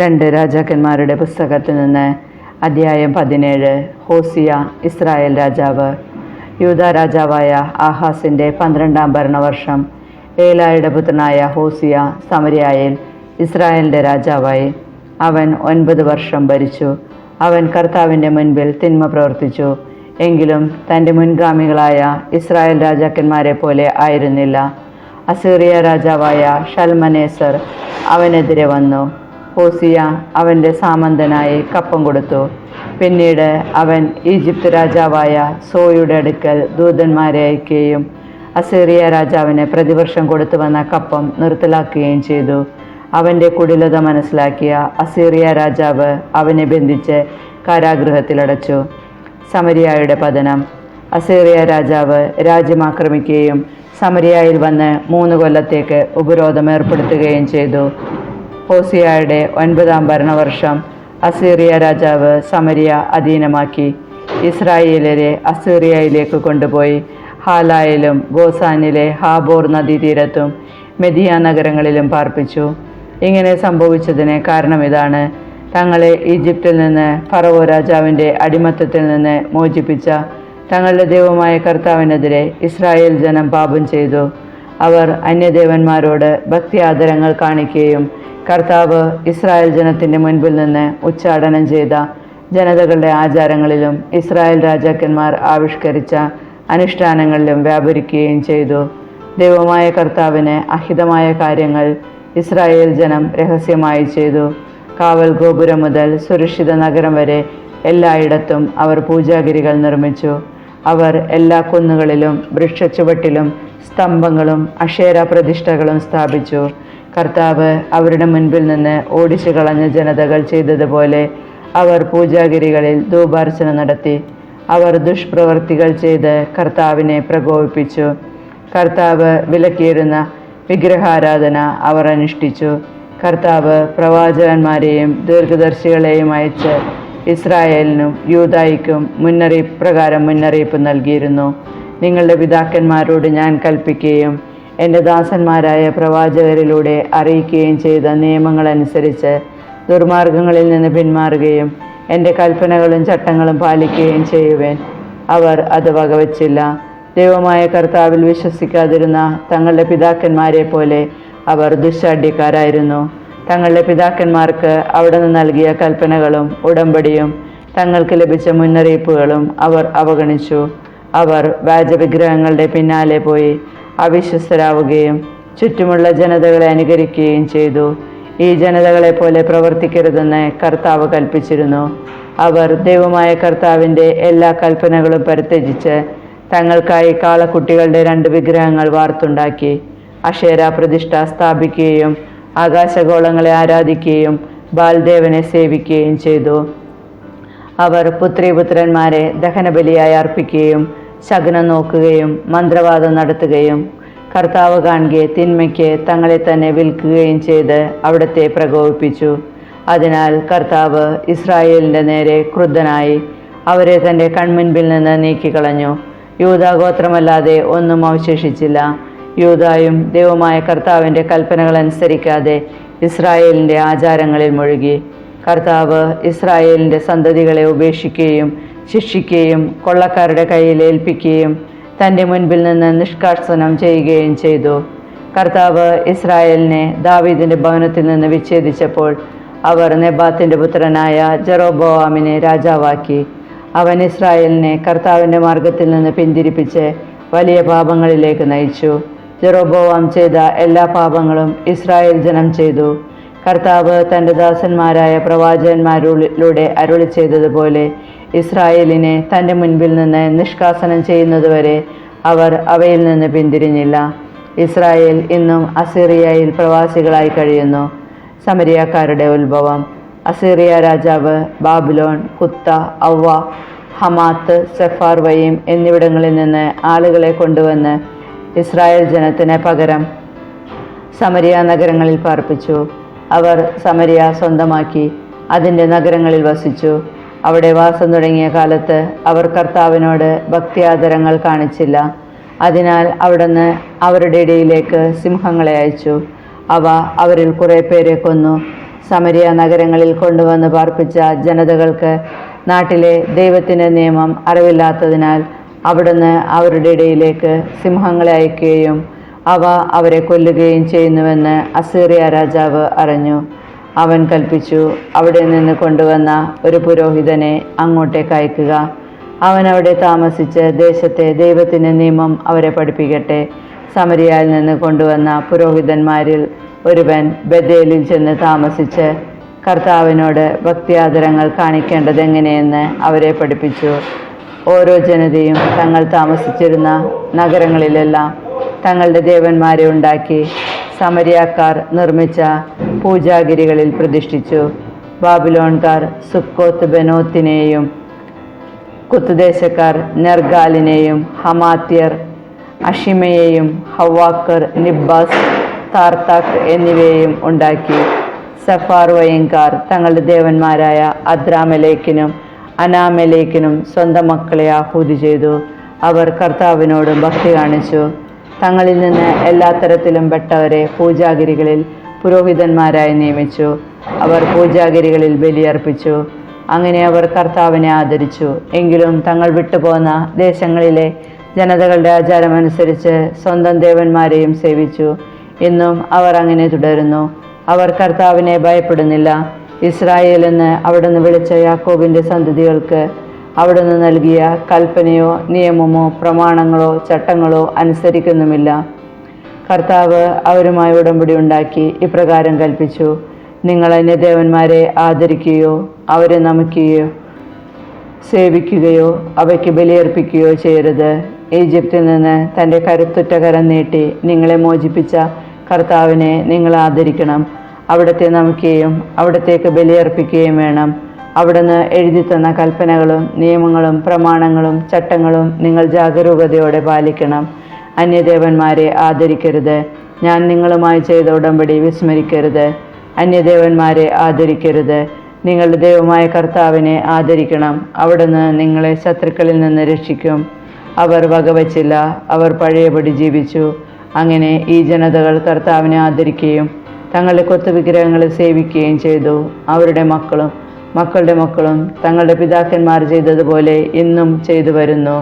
രണ്ട് രാജാക്കന്മാരുടെ പുസ്തകത്തിൽ നിന്ന് അധ്യായം പതിനേഴ് ഹോസിയ ഇസ്രായേൽ രാജാവ്. യൂത രാജാവായ ആഹാസിന്റെ പന്ത്രണ്ടാം ഭരണവർഷം ഏലായുടെ പുത്രനായ ഹോസിയ സമരിയായിൽ ഇസ്രായേലിന്റെ രാജാവായി. അവൻ ഒൻപത് വർഷം ഭരിച്ചു. അവൻ കർത്താവിന്റെ മുൻപിൽ തിന്മ പ്രവർത്തിച്ചു. എങ്കിലും തന്റെ മുൻഗാമികളായ ഇസ്രായേൽ രാജാക്കന്മാരെ പോലെ ആയിരുന്നില്ല. അസീറിയ രാജാവായ ഷൽമനേസർ അവനെതിരെ വന്നു. ഹോസിയ അവന്റെ സാമന്തനായി കപ്പം കൊടുത്തു. പിന്നീട് അവൻ ഈജിപ്ത് രാജാവായ സോയുടെ അടുക്കൽ ദൂതന്മാരെ അയക്കുകയും അസീറിയ രാജാവിന് പ്രതിവർഷം കൊടുത്തു വന്ന കപ്പം നിർത്തലാക്കുകയും ചെയ്തു. അവന്റെ കുടിലത മനസ്സിലാക്കിയ അസീറിയ രാജാവ് അവനെ ബന്ധിച്ച് കാരാഗൃഹത്തിലടച്ചു സമരിയായുടെ പതനം. അസീറിയ രാജാവ് രാജ്യം ആക്രമിക്കുകയും സമരിയായിൽ വന്ന് മൂന്ന് കൊല്ലത്തേക്ക് ഉപരോധം ഏർപ്പെടുത്തുകയും ചെയ്തു. ഹോസിയായുടെ ഒൻപതാം ഭരണവർഷം അസീറിയ രാജാവ് സമരിയ അധീനമാക്കി. ഇസ്രായേലരെ അസീറിയയിലേക്ക് കൊണ്ടുപോയി. ഹാലായിലും ഗോസാനിലെ ഹാബോർ നദീതീരത്തും മെദിയ നഗരങ്ങളിലും പാർപ്പിച്ചു. ഇങ്ങനെ സംഭവിച്ചതിന് കാരണം ഇതാണ്. തങ്ങളെ ഈജിപ്തിൽ നിന്ന് ഫറവോ രാജാവിന്റെ അടിമത്തത്തിൽ നിന്ന് മോചിപ്പിച്ച തങ്ങളുടെ ദൈവമായ കർത്താവിനെതിരെ ഇസ്രായേൽ ജനം പാപം ചെയ്തു. അവർ അന്യദേവന്മാരോട് ഭക്തി ആദരങ്ങൾ കാണിക്കുകയും കർത്താവ് ഇസ്രായേൽ ജനത്തിന്റെ മുൻപിൽ നിന്ന് ഉച്ചാടനം ചെയ്ത ജനതകളുടെ ആചാരങ്ങളിലും ഇസ്രായേൽ രാജാക്കന്മാർ ആവിഷ്കരിച്ച അനുഷ്ഠാനങ്ങളിലും വ്യാപരിക്കുകയും ചെയ്തു. ദൈവമായ കർത്താവിന് അഹിതമായ കാര്യങ്ങൾ ഇസ്രായേൽ ജനം രഹസ്യമായി ചെയ്തു. കാവൽ ഗോപുരം മുതൽ സുരക്ഷിത നഗരം വരെ എല്ലായിടത്തും അവർ പൂജാഗിരികൾ നിർമ്മിച്ചു. അവർ എല്ലാ കുന്നുകളിലും വൃക്ഷച്ചുവട്ടിലും സ്തംഭങ്ങളും അക്ഷേര പ്രതിഷ്ഠകളും സ്ഥാപിച്ചു. കർത്താവ് അവരുടെ മുൻപിൽ നിന്ന് ഓടിച്ചു കളഞ്ഞ ജനതകൾ ചെയ്തതുപോലെ അവർ പൂജാഗിരികളിൽ ധൂപാർച്ചന നടത്തി. അവർ ദുഷ്പ്രവർത്തികൾ ചെയ്ത് കർത്താവിനെ പ്രകോപിപ്പിച്ചു. കർത്താവ് വിലക്കിയിരുന്ന വിഗ്രഹാരാധന അവർ അനുഷ്ഠിച്ചു. കർത്താവ് പ്രവാചകന്മാരെയും ദീർഘദർശികളെയും അയച്ച് ഇസ്രായേലിനും യൂതായിക്കും മുന്നറിയിപ്പ് പ്രകാരം മുന്നറിയിപ്പ് നൽകിയിരുന്നു. നിങ്ങളുടെ പിതാക്കന്മാരോട് ഞാൻ കൽപ്പിക്കുകയും എന്റെ ദാസന്മാരായ പ്രവാചകരിലൂടെ അറിയിക്കുകയും ചെയ്ത നിയമങ്ങളനുസരിച്ച് ദുർമാർഗങ്ങളിൽ നിന്ന് പിന്മാറുകയും എന്റെ കൽപ്പനകളും ചട്ടങ്ങളും പാലിക്കുകയും ചെയ്യുവേൻ. അവർ അത് വകവച്ചില്ല. ദൈവമായ കർത്താവിൽ വിശ്വസിക്കാതിരുന്ന തങ്ങളുടെ പിതാക്കന്മാരെ പോലെ അവർ ദുശ്ചാഢ്യക്കാരായിരുന്നു തങ്ങളുടെ പിതാക്കന്മാർക്ക് അവിടെ നിന്ന് നൽകിയ കൽപ്പനകളും ഉടമ്പടിയും തങ്ങൾക്ക് ലഭിച്ച മുന്നറിയിപ്പുകളും അവർ അവഗണിച്ചു. അവർ വ്യാജവിഗ്രഹങ്ങളുടെ പിന്നാലെ പോയി അവിശ്വസ്തരാവുകയും ചുറ്റുമുള്ള ജനതകളെ അനുകരിക്കുകയും ചെയ്തു. ഈ ജനതകളെ പോലെ പ്രവർത്തിക്കരുതെന്ന് കർത്താവ് കൽപ്പിച്ചിരുന്നു. അവർ ദൈവമായ കർത്താവിന്റെ എല്ലാ കൽപ്പനകളും പരിത്യജിച്ച് തങ്ങൾക്കായി കാളക്കുട്ടികളുടെ രണ്ട് വിഗ്രഹങ്ങൾ വാർത്തുണ്ടാക്കി അക്ഷേര പ്രതിഷ്ഠ സ്ഥാപിക്കുകയും ആകാശഗോളങ്ങളെ ആരാധിക്കുകയും ബാൽദേവനെ സേവിക്കുകയും ചെയ്തു. അവർ പുത്രിപുത്രന്മാരെ ദഹനബലിയായി അർപ്പിക്കുകയും ശകുനം നോക്കുകയും മന്ത്രവാദം നടത്തുകയും കർത്താവ് കാണുകയെ തിന്മയ്ക്ക് തങ്ങളെ തന്നെ വിൽക്കുകയും ചെയ്ത് അവിടത്തെ പ്രകോപിപ്പിച്ചു. അതിനാൽ കർത്താവ് ഇസ്രായേലിന്റെ നേരെ ക്രുദ്ധനായി അവരെ തന്റെ കൺമുൻപിൽ നിന്ന് നീക്കിക്കളഞ്ഞു. യൂതാഗോത്രമല്ലാതെ ഒന്നും അവശേഷിച്ചില്ല. യൂതായും ദൈവമായ കർത്താവിന്റെ കൽപ്പനകൾ അനുസരിക്കാതെ ഇസ്രായേലിന്റെ ആചാരങ്ങളിൽ മുഴുകി. കർത്താവ് ഇസ്രായേലിന്റെ സന്തതികളെ ഉപേക്ഷിക്കുകയും ശിക്ഷിക്കുകയും കൊള്ളക്കാരുടെ കയ്യിൽ ഏൽപ്പിക്കുകയും തന്റെ മുൻപിൽ നിന്ന് നിഷ്കാസനം ചെയ്യുകയും ചെയ്തു. കർത്താവ് ഇസ്രായേലിനെ ദാവീദിന്റെ ഭവനത്തിൽ നിന്ന് വിച്ഛേദിച്ചപ്പോൾ അവർ നെബാത്തിന്റെ പുത്രനായ ജെറോബോവാമിനെ രാജാവാക്കി. അവൻ ഇസ്രായേലിനെ കർത്താവിന്റെ മാർഗത്തിൽ നിന്ന് പിന്തിരിപ്പിച്ച് വലിയ പാപങ്ങളിലേക്ക് നയിച്ചു. ജെറോബോവാം ചെയ്ത എല്ലാ പാപങ്ങളും ഇസ്രായേൽ ജനം ചെയ്തു. കർത്താവ് തന്റെ ദാസന്മാരായ പ്രവാചകന്മാരിലൂടെ അരുളി ചെയ്തതുപോലെ ഇസ്രായേലിനെ തന്റെ മുൻപിൽ നിന്ന് നിഷ്കാസനം ചെയ്യുന്നതുവരെ അവർ അവയിൽ നിന്ന് പിന്തിരിഞ്ഞില്ല. ഇസ്രായേൽ ഇന്നും അസീറിയയിൽ പ്രവാസികളായി കഴിയുന്നു. സമരിയക്കാരുടെ ഉത്ഭവം. അസീറിയ രാജാവ് ബാബിലോൺ കുത്ത ഔവ ഹമാത്ത് സെഫാർ വയീം എന്നിവിടങ്ങളിൽ നിന്ന് ആളുകളെ കൊണ്ടുവന്ന് ഇസ്രായേൽ ജനത്തിന് പകരം സമരിയ നഗരങ്ങളിൽ പാർപ്പിച്ചു. അവർ സമരിയ സ്വന്തമാക്കി അതിന്റെ നഗരങ്ങളിൽ വസിച്ചു. അവിടെ വാസം തുടങ്ങിയ കാലത്ത് അവർ കർത്താവിനോട് ഭക്തിയാദരങ്ങൾ കാണിച്ചില്ല. അതിനാൽ അവിടുന്ന് അവരുടെ ഇടയിലേക്ക് സിംഹങ്ങളെ അയച്ചു. അവ അവരിൽ കുറേ പേരെ കൊന്നു. സമരിയ നഗരങ്ങളിൽ കൊണ്ടുവന്ന് പാർപ്പിച്ച ജനതകൾക്ക് നാട്ടിലെ ദൈവത്തിന്റെ നിയമം അറിവില്ലാത്തതിനാൽ അവിടുന്ന് അവരുടെ ഇടയിലേക്ക് സിംഹങ്ങളെ അയക്കുകയും അവ അവരെ കൊല്ലുകയും ചെയ്യുന്നുവെന്ന് അസീറിയ രാജാവ് അറിഞ്ഞു. അവൻ കൽപ്പിച്ചു അവിടെ നിന്ന് കൊണ്ടുവന്ന ഒരു പുരോഹിതനെ അങ്ങോട്ടേക്ക് അയക്കുക. അവൻ അവിടെ താമസിച്ച് ദേശത്തെ ദൈവത്തിന്റെ നിയമം അവരെ പഠിപ്പിക്കട്ടെ. സമരിയായിൽ നിന്ന് കൊണ്ടുവന്ന പുരോഹിതന്മാരിൽ ഒരുവൻ ബദേലിൽ ചെന്ന് താമസിച്ച് കർത്താവിനോട് ഭക്തിയാദരങ്ങൾ കാണിക്കേണ്ടത് എങ്ങനെയെന്ന് അവരെ പഠിപ്പിച്ചു. ഓരോ ജനതയും തങ്ങൾ താമസിച്ചിരുന്ന നഗരങ്ങളിലെല്ലാം തങ്ങളുടെ ദേവന്മാരെ ഉണ്ടാക്കി സമരിയാക്കാർ നിർമ്മിച്ച പൂജാഗിരികളിൽ പ്രതിഷ്ഠിച്ചു. ബാബിലോൺകാർ സുക്കോത്ത് ബനോത്തിനെയും കുത്തുദേശക്കാർ നെർഗാലിനെയും ഹമാത്യർ അഷിമയെയും ഹവാക്കർ നിബ്ബാസ് താർത്താക്ക് എന്നിവയെയും ഉണ്ടാക്കി. സഫാർ വയങ്കാർ തങ്ങളുടെ ദേവന്മാരായ അദ്രാമലേക്കിനും അനാമലേക്കിനും സ്വന്തം മക്കളെ ആഹൂതി ചെയ്തു. അവർ കർത്താവിനോടും ഭക്തി കാണിച്ചു. തങ്ങളിൽ നിന്ന് എല്ലാ തരത്തിലും പെട്ടവരെ പൂജാഗിരികളിൽ പുരോഹിതന്മാരായി നിയമിച്ചു. അവർ പൂജാഗിരികളിൽ ബലിയർപ്പിച്ചു. അങ്ങനെ അവർ കർത്താവിനെ ആദരിച്ചു. എങ്കിലും തങ്ങൾ വിട്ടുപോന്ന ദേശങ്ങളിലെ ജനതകളുടെ ആചാരമനുസരിച്ച് സ്വന്തം ദേവന്മാരെയും സേവിച്ചു. ഇന്നും അവർ അങ്ങനെ തുടരുന്നു. അവർ കർത്താവിനെ ഭയപ്പെടുന്നില്ല. ഇസ്രായേലെന്ന് അവിടുന്ന് വിളിച്ച യാക്കോബിന്റെ സന്തതികൾക്ക് അവിടുന്ന് നൽകിയ കൽപ്പനയോ നിയമമോ പ്രമാണങ്ങളോ ചട്ടങ്ങളോ അനുസരിക്കുന്നുമില്ല. കർത്താവ് അവരുമായി ഉടമ്പടി ഉണ്ടാക്കി ഇപ്രകാരം കൽപ്പിച്ചു. നിങ്ങൾ അന്യദേവന്മാരെ ആദരിക്കുകയോ അവരെ നമിക്കുകയോ സേവിക്കുകയോ അവയ്ക്ക് ബലിയർപ്പിക്കുകയോ ചെയ്യരുത്. ഈജിപ്തിൽ നിന്ന് തന്റെ കരുത്തുറ്റ കരം നീട്ടി നിങ്ങളെ മോചിപ്പിച്ച കർത്താവിനെ നിങ്ങൾ ആദരിക്കണം. അവിടത്തെ നമിക്കുകയും അവിടത്തേക്ക് ബലിയർപ്പിക്കുകയും വേണം. അവിടുന്ന് എഴുതി തന്ന കൽപ്പനകളും നിയമങ്ങളും പ്രമാണങ്ങളും ചട്ടങ്ങളും നിങ്ങൾ ജാഗരൂകതയോടെ പാലിക്കണം. അന്യദേവന്മാരെ ആദരിക്കരുത്. ഞാൻ നിങ്ങളുമായി ചെയ്ത ഉടമ്പടി വിസ്മരിക്കരുത്. അന്യദേവന്മാരെ ആദരിക്കരുത്. നിങ്ങളുടെ ദൈവമായ കർത്താവിനെ ആദരിക്കണം. അവിടുന്ന് നിങ്ങളെ ശത്രുക്കളിൽ നിന്ന് രക്ഷിക്കും. അവർ വകവച്ചില്ല. അവർ പഴയപടി ജീവിച്ചു. അങ്ങനെ ഈ ജനതകൾ കർത്താവിനെ ആദരിക്കുകയും തങ്ങളുടെ കൊത്തു വിഗ്രഹങ്ങളെ സേവിക്കുകയും ചെയ്തു. അവരുടെ മക്കളും മക്കളുടെ മക്കളും തങ്ങളുടെ പിതാക്കന്മാർ ചെയ്തതുപോലെ ഇന്നും ചെയ്തു വരുന്നു.